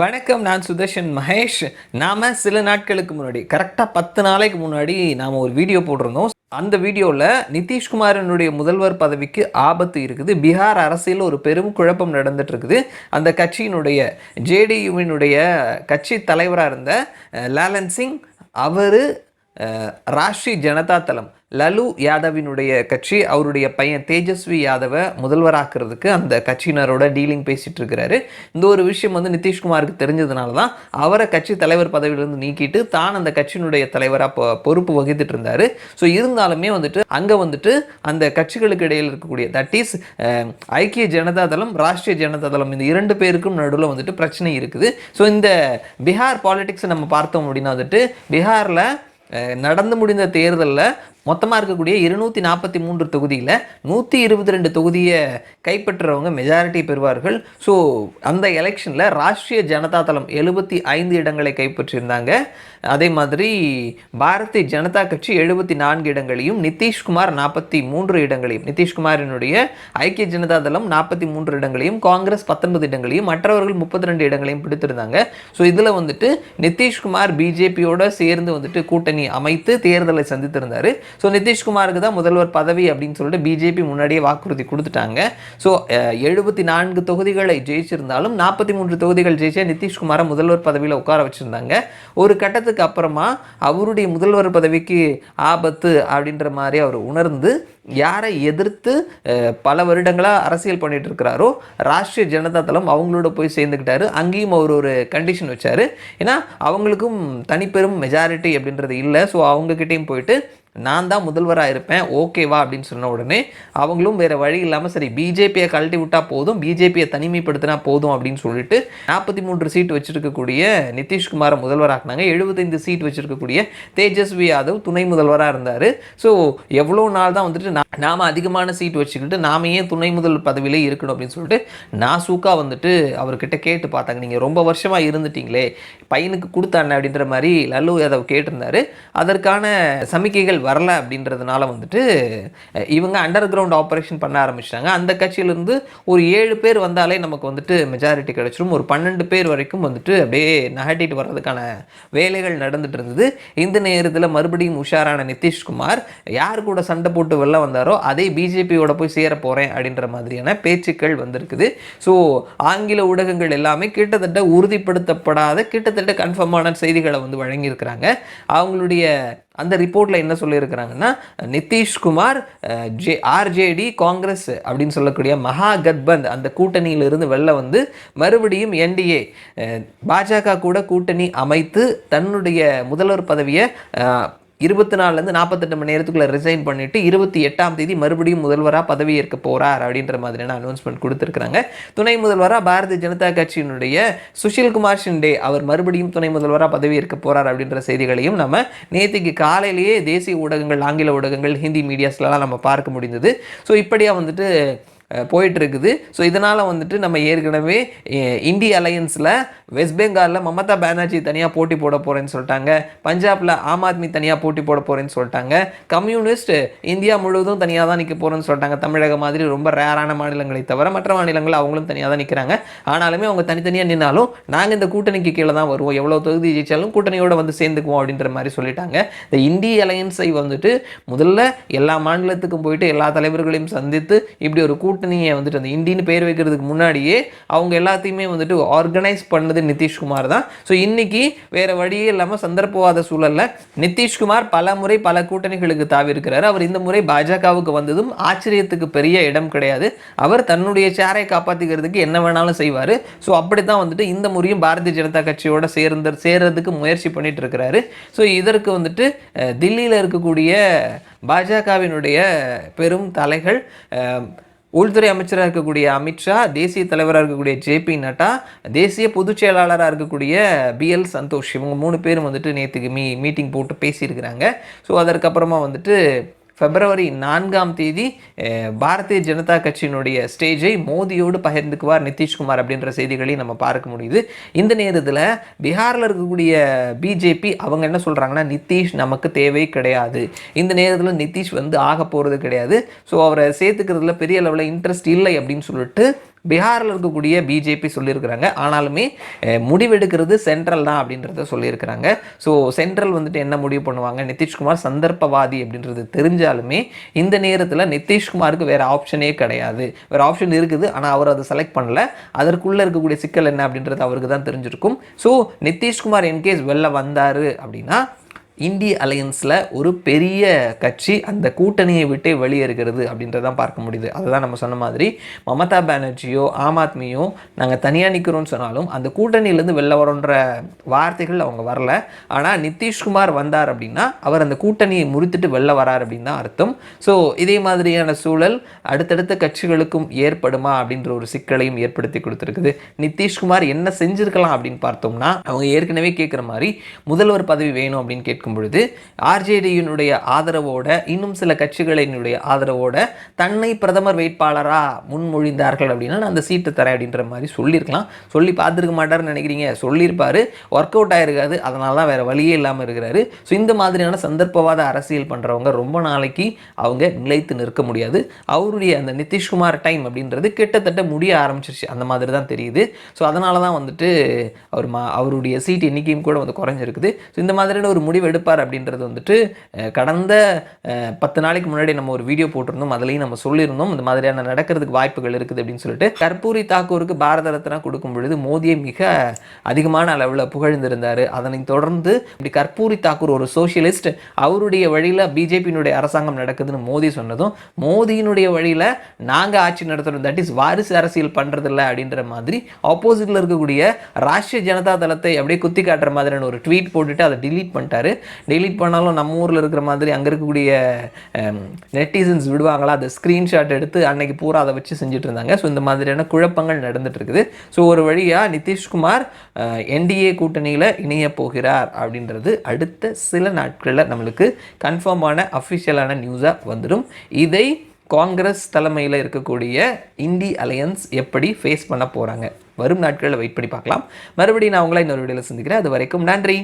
வணக்கம் நான் சுதர்ஷன் மகேஷ். நாம் சில நாட்களுக்கு முன்னாடி கரெக்டாக பத்து நாளைக்கு முன்னாடி நாம் ஒரு வீடியோ போட்டிருந்தோம். அந்த வீடியோவில் நிதிஷ்குமாரனுடைய முதல்வர் பதவிக்கு ஆபத்து இருக்குது. பீகார் அரசியல் ஒரு பெரும் குழப்பம் நடந்துட்டு இருக்குது அந்த கட்சியினுடைய ஜேடியுவினுடைய கட்சி தலைவராக இருந்த லாலன் சிங் அவர் ராஷ்ட்ரிய ஜனதா தளம் லலு யாதவினுடைய கட்சி அவருடைய பையன் தேஜஸ்வி யாதவை முதல்வராக்குறதுக்கு அந்த கட்சியினரோட டீலிங் பேசிகிட்டு இருக்கிறாரு. இந்த ஒரு விஷயம் வந்து நிதிஷ்குமாருக்கு தெரிஞ்சதுனால தான் அவரை கட்சி தலைவர் பதவியிலிருந்து நீக்கிட்டு தான் அந்த கட்சியினுடைய தலைவராக பொறுப்பு வகித்துட்டு இருந்தாரு. ஸோ இருந்தாலுமே வந்துட்டு அங்கே வந்துட்டு அந்த கட்சிகளுக்கு இடையில் இருக்கக்கூடிய தட் இஸ் ஐக்கிய ஜனதா தளம் ராஷ்ட்ரிய ஜனதா தளம் இந்த இரண்டு பேருக்கும் நடுவில் வந்துட்டு பிரச்சனை இருக்குது. ஸோ இந்த பீகார் பாலிடிக்ஸை நம்ம பார்த்தோம் அப்படின்னா வந்துட்டு பீகாரில் நடந்து முடிந்த தேர்தலில் மொத்தமாக இருக்கக்கூடிய இருநூற்றி நாற்பத்தி மூன்று தொகுதியில் நூற்றி இருபத்தி ரெண்டு தொகுதியை கைப்பற்றுறவங்க மெஜாரிட்டி பெறுவார்கள். ஸோ அந்த எலெக்ஷனில் ராஷ்ட்ரிய ஜனதா தளம் எழுபத்தி ஐந்து இடங்களை கைப்பற்றியிருந்தாங்க. அதே மாதிரி பாரதிய ஜனதா கட்சி எழுபத்தி நான்கு இடங்களையும் நிதிஷ்குமார் நாற்பத்தி மூன்று இடங்களையும் நிதிஷ்குமாரினுடைய ஐக்கிய ஜனதா தளம் நாற்பத்தி மூன்று இடங்களையும் காங்கிரஸ் பத்தொன்பது இடங்களையும் மற்றவர்கள் முப்பத்தி ரெண்டு இடங்களையும் பிடித்திருந்தாங்க. ஸோ இதில் வந்துட்டு நிதிஷ்குமார் பிஜேபியோட சேர்ந்து வந்துட்டு கூட்டணி அமைத்து தேர்தலை சந்தித்திருந்தார். ஸோ நிதிஷ்குமாருக்கு தான் முதல்வர் பதவி அப்படின்னு சொல்லிட்டு பிஜேபி முன்னாடியே வாக்குறுதி கொடுத்துட்டாங்க. ஸோ எழுபத்தி நான்கு தொகுதிகளை ஜெயிச்சிருந்தாலும் நாற்பத்தி மூன்று தொகுதிகள் ஜெயிச்சா நிதிஷ்குமாரை முதல்வர் பதவியில் உட்கார வச்சுருந்தாங்க. ஒரு கட்டத்துக்கு அப்புறமா அவருடைய முதல்வர் பதவிக்கு ஆபத்து அப்படின்ற மாதிரி அவர் உணர்ந்து யாரை எதிர்த்து பல வருடங்களாக அரசியல் பண்ணிட்டு இருக்கிறாரோ ராஷ்ட்ரிய ஜனதா தளம் அவங்களோட போய் சேர்ந்துக்கிட்டாரு அங்கேயும் அவர் ஒரு கண்டிஷன் வச்சார். ஏன்னா அவங்களுக்கும் தனிப்பெரும் மெஜாரிட்டி அப்படின்றது இல்லை. ஸோ அவங்கக்கிட்டேயும் போயிட்டு நான் தான் முதல்வராக இருப்பேன் ஓகேவா அப்படின்னு சொன்ன உடனே அவங்களும் வேறு வழி இல்லாமல் சரி பிஜேபியை கழட்டி விட்டால் போதும் பிஜேபியை தனிமைப்படுத்தினா போதும் அப்படின்னு சொல்லிட்டு நாற்பத்தி மூன்று சீட் வச்சுருக்கக்கூடிய நிதிஷ்குமாரை முதல்வராக்குனாங்க. எழுபத்தைந்து சீட் வச்சுருக்கக்கூடிய தேஜஸ்வி யாதவ் துணை முதல்வராக இருந்தார். ஸோ எவ்வளோ நாள் தான் வந்துட்டு நான் நாம் அதிகமான சீட் வச்சுக்கிட்டு நாம ஏன் துணை முதல் பதவியிலே இருக்கணும் அப்படின்னு சொல்லிட்டு நாசூக்கா வந்துட்டு அவர்கிட்ட கேட்டு பார்த்தாங்க. நீங்கள் ரொம்ப வருஷமாக இருந்துட்டீங்களே பையனுக்கு கொடுத்தானே அப்படின்ற மாதிரி லல்லு யாதவ் கேட்டிருந்தாரு. அதற்கான சமிக்கைகள் வரல அப்படின்றதுனால வந்துட்டு இவங்க அண்டர் கிரவுண்ட் ஆப்ரேஷன் பண்ண ஆரம்பிச்சிட்டாங்க. அந்த கட்சியிலேருந்து ஒரு ஏழு பேர் வந்தாலே நமக்கு வந்துட்டு மெஜாரிட்டி கிடைச்சிரும். ஒரு பன்னெண்டு பேர் வரைக்கும் வந்துட்டு அப்படியே நகட்டிட்டு வர்றதுக்கான வேலைகள் நடந்துட்டு இருந்தது. இந்த நேரத்தில் மறுபடியும் உஷாரான நிதிஷ்குமார் யார் கூட சண்டை போட்டு வெளில வந்தாரோ அதே பிஜேபியோட போய் சேர போகிறேன் அப்படின்ற மாதிரியான பேச்சுக்கள் வந்திருக்குது. ஸோ ஆங்கில ஊடகங்கள் எல்லாமே கிட்டத்தட்ட உறுதிப்படுத்தப்படாத கிட்டத்தட்ட கன்ஃபார்மான செய்திகளை வந்து வழங்கியிருக்கிறாங்க. அவங்களுடைய அந்த ரிப்போர்ட்டில் என்ன சொல்லியிருக்கிறாங்கன்னா நிதிஷ்குமார் ஜே ஆர்ஜேடி காங்கிரஸ் அப்படின்னு சொல்லக்கூடிய மகா கத்பந்த் அந்த கூட்டணியிலிருந்து வெளில வந்து மறுபடியும் என்டிஏ பாஜக கூட கூட்டணி அமைத்து தன்னுடைய முதல்வர் பதவியை இருபத்தி நாலுலேருந்து நாற்பத்தெட்டு மணி நேரத்துக்குள்ளே ரிசைன் பண்ணிவிட்டு இருபத்தி எட்டாம் தேதி மறுபடியும் முதல்வராக பதவி ஏற்க அப்படின்ற மாதிரியான அனௌன்ஸ்மெண்ட் கொடுத்துருக்குறாங்க. துணை முதல்வராக பாரதிய ஜனதா கட்சியினுடைய சுஷில் குமார் ஷிண்டே அவர் மறுபடியும் துணை முதல்வராக பதவி ஏற்க அப்படின்ற செய்திகளையும் நம்ம நேற்றுக்கு காலையிலேயே தேசிய ஊடகங்கள் ஆங்கில ஊடகங்கள் ஹிந்தி மீடியாஸ்லலாம் நம்ம பார்க்க முடிந்தது. ஸோ இப்படியாக வந்துட்டு போயிட்டுருக்குது போயிட்டு இருக்குது. ஸோ இதனால் வந்துட்டு நம்ம ஏற்கனவே இந்திய அலையன்ஸில் வெஸ்ட் பெங்காலில் மமதா பானர்ஜி தனியாக போட்டி போட போகிறேன்னு சொல்லிட்டாங்க. பஞ்சாபில் ஆம் ஆத்மி தனியாக போட்டி போட போகிறேன்னு சொல்லிட்டாங்க. கம்யூனிஸ்ட் இந்தியா முழுவதும் தனியாக தான் நிற்க போகிறேன்னு சொல்லிட்டாங்க. தமிழக மாதிரி ரொம்ப ரேரான மாநிலங்களை தவிர மற்ற மாநிலங்கள் அவங்களும் தனியாக தான் நிற்கிறாங்க ஆனாலுமே அவங்க தனித்தனியாக நின்னாலும் நாங்கள் இந்த கூட்டணிக்கு கீழே தான் வருவோம். எவ்வளோ தொகுதி ஜெயிச்சாலும் கூட்டணியோட வந்து சேர்ந்துக்குவோம் அப்படின்ற மாதிரி சொல்லிட்டாங்க. இந்த இந்திய அலையன்ஸை வந்துட்டு முதல்ல எல்லா மாநிலத்துக்கும் போயிட்டு எல்லா தலைவர்களையும் சந்தித்து இப்படி ஒரு கூட்டணியை வந்துட்டு அந்த இந்தின்னு பேர் வைக்கிறதுக்கு முன்னாடியே அவங்க எல்லாத்தையுமே வந்துட்டு ஆர்கனைஸ் பண்ணது நிதிஷ்குமார் தான். ஸோ இன்னைக்கு வேற வழியே இல்லாமல் சந்தர்ப்பவாத சூழல்ல நிதிஷ்குமார் பல முறை பல கூட்டணிகளுக்கு தாவிருக்கிறார் அவர் இந்த முறை பாஜகவுக்கு வந்ததும் ஆச்சரியத்துக்கு பெரிய இடம் கிடையாது. அவர் தன்னுடைய சேரை காப்பாற்றிக்கிறதுக்கு என்ன வேணாலும் செய்வார். ஸோ அப்படி தான் வந்துட்டு இந்த முறையும் பாரதிய ஜனதா கட்சியோட சேர்ந்து சேர்றதுக்கு முயற்சி பண்ணிட்டு இருக்கிறாரு ஸோ இதற்கு வந்துட்டு தில்லியில் இருக்கக்கூடிய பாஜகவினுடைய பெரும் தலைகள் அஹ், உள்துறை அமைச்சராக இருக்கக்கூடிய அமித்ஷா தேசிய தலைவராக இருக்கக்கூடிய ஜேபி நட்டா தேசிய பொதுச் செயலாளராக இருக்கக்கூடிய பிஎல் சந்தோஷ் இவங்க மூணு பேரும் வந்துட்டு நேற்றுக்கு மீ மீட்டிங் போட்டு பேசியிருக்கிறாங்க. ஸோ அதற்கப்புறமா வந்துட்டு பிப்ரவரி நான்காம் தேதி பாரதிய ஜனதா கட்சியினுடைய ஸ்டேஜை மோடியோடு பகிர்ந்துக்குவார் நிதிஷ்குமார் அப்படின்ற செய்திகளையும் நம்ம பார்க்க முடியுது. இந்த நேரத்தில் பீகாரில் இருக்கக்கூடிய பிஜேபி அவங்க என்ன சொல்கிறாங்கன்னா நிதிஷ் நமக்கு தேவை கிடையாது. இந்த நேரத்தில் நிதிஷ் வந்து ஆக போகிறது கிடையாது. ஸோ அவரை சேர்த்துக்கிறதுல பெரிய லெவலில் இன்ட்ரெஸ்ட் இல்லை அப்படின்னு சொல்லிட்டு பீகாரில் இருக்கக்கூடிய பிஜேபி சொல்லியிருக்கிறாங்க. ஆனாலுமே முடிவெடுக்கிறது சென்ட்ரல் தான் அப்படின்றத சொல்லியிருக்கிறாங்க. ஸோ சென்ட்ரல் வந்துட்டு என்ன முடிவு பண்ணுவாங்க? நிதிஷ்குமார் சந்தர்ப்பவாதி அப்படின்றது தெரிஞ்சாலுமே இந்த நேரத்தில் நிதிஷ்குமாருக்கு வேறு ஆப்ஷனே கிடையாது. வேறு ஆப்ஷன் இருக்குது ஆனால் அவர் அதை செலக்ட் பண்ணல. அதற்குள்ளே இருக்கக்கூடிய சிக்கல் என்ன அப்படின்றது அவருக்கு தான் தெரிஞ்சிருக்கும். ஸோ நிதிஷ்குமார் இன்கேஸ் வெளில வந்தார் அப்படின்னா இந்திய அலையன்ஸில் ஒரு பெரிய கட்சி அந்த கூட்டணியை விட்டே வெளியேறுகிறது அப்படின்றதான் பார்க்க முடியுது. அதுதான் நம்ம சொன்ன மாதிரி மமதா பானர்ஜியோ ஆம் ஆத்மியோ நாங்கள் தனியாக நிற்கிறோம்னு சொன்னாலும் அந்த கூட்டணியிலேருந்து வெளில வரோன்ற வார்த்தைகள் அவங்க வரல. ஆனால் நிதிஷ்குமார் வந்தார் அப்படின்னா அவர் அந்த கூட்டணியை முறித்துட்டு வெளில வரார் அப்படின்னு தான் அர்த்தம். ஸோ இதே மாதிரியான சூழல் அடுத்தடுத்த கட்சிகளுக்கும் ஏற்படுமா அப்படின்ற ஒரு சிக்கலையும் ஏற்படுத்தி கொடுத்துருக்குது. நிதிஷ்குமார் என்ன செஞ்சுருக்கலாம் அப்படின்னு பார்த்தோம்னா அவங்க ஏற்கனவே கேட்குற மாதிரி முதல்வர் பதவி வேணும் அப்படின்னு கேட்கும் பொழுது ஆர்ஜேடியினுடைய ஆதரவோட இன்னும் சில கட்சிகளினுடைய ஆதரவோட தன்னை பிரதமர் வேட்பாளராக முன்மொழிந்தார்கள் அப்படின்னா நான் அந்த சீட்டு தரேன் அப்படின்ற மாதிரி சொல்லியிருக்கலாம். சொல்லி பார்த்துருக்க மாட்டார்னு நினைக்கிறீங்க. சொல்லியிருப்பார். ஒர்க் அவுட் ஆகிருக்காது அதனால தான் வேறு வழியே இல்லாமல் இருக்கிறாரு. ஸோ இந்த மாதிரியான சந்தர்ப்பவாத அரசியல் பண்ணுறவங்க ரொம்ப நாளைக்கு அவங்க நிலைத்து நிற்க முடியாது. அவருடைய அந்த நிதிஷ்குமார் டைம் அப்படின்றது கிட்டத்தட்ட முடிய ஆரம்பிச்சிருச்சு. அந்த மாதிரி தான் தெரியுது. ஸோ அதனால தான் வந்துட்டு அவர் மா அவருடைய சீட் எண்ணிக்கையும் கூட வந்து குறைஞ்சிருக்குது. ஸோ இந்த மாதிரியான ஒரு முடிவு எடுப்பார் அப்படின்றது வந்துட்டு கடந்த பத்து நாளைக்கு முன்னாடி நம்ம ஒரு வீடியோ போட்டிருந்தோம். அதுலேயும் நம்ம சொல்லியிருந்தோம். இந்த மாதிரியான நடக்கிறதுக்கு வாய்ப்புகள் இருக்குது அப்படின்னு சொல்லிட்டு. கற்பூரி தாக்கூருக்கு பாரத ரத்னா கொடுக்கும் பொழுது மோதியை மிக அதிகமான அளவில் புகழ்ந்திருந்தார். அதனை தொடர்ந்து இப்படி கற்பூரி தாக்கூர் ஒரு சோசியலிஸ்ட் அவருடைய வழியில் பிஜேபியினுடைய அரசாங்கம் நடக்குதுன்னு மோடி சொன்னதும் மோதியினுடைய வழியில் நாங்கள் ஆட்சி நடத்துகிறோம் தட் இஸ் வாரிசு அரசியல் பண்ணுறதில்ல அப்படின்ற மாதிரி ஆப்போசிட்டில் இருக்கக்கூடிய ராஷ்டிரிய ஜனதா தளத்தை அப்படியே குத்தி காட்டுற மாதிரியான ஒரு ட்வீட் போட்டுட்டு அதை டிலீட் பண்ணிட்டாரு. டெலிட் பண்ணாலும் நம்ம ஊரில் இருக்கிற மாதிரி அங்கே இருக்கக்கூடிய நெட்டிசன்ஸ் விடுவாங்களா? அதை ஸ்க்ரீன்ஷாட் எடுத்து அன்னைக்கு பூரா அதை வச்சு செஞ்சுட்டு இருந்தாங்க. ஸோ இந்த மாதிரியான குழப்பங்கள் நடந்துட்டு இருக்குது. ஸோ ஒரு வழியாக நிதிஷ்குமார் என்டிஏ கூட்டணியில் இணைய போகிறார் அப்படின்றது அடுத்த சில நாட்களில் நம்மளுக்கு கன்ஃபார்மான அஃபிஷியலான நியூஸாக வந்துடும் இதை காங்கிரஸ் தலைமையில் இருக்கக்கூடிய இந்தி அலையன்ஸ் எப்படி ஃபேஸ் பண்ண போகிறாங்க வரும் நாட்களில் வெயிட் பண்ணி பார்க்கலாம். மறுபடியும் நான் உங்களை இன்னொரு வீடியோவில் சந்திக்கிறேன். அது வரைக்கும் நன்றி.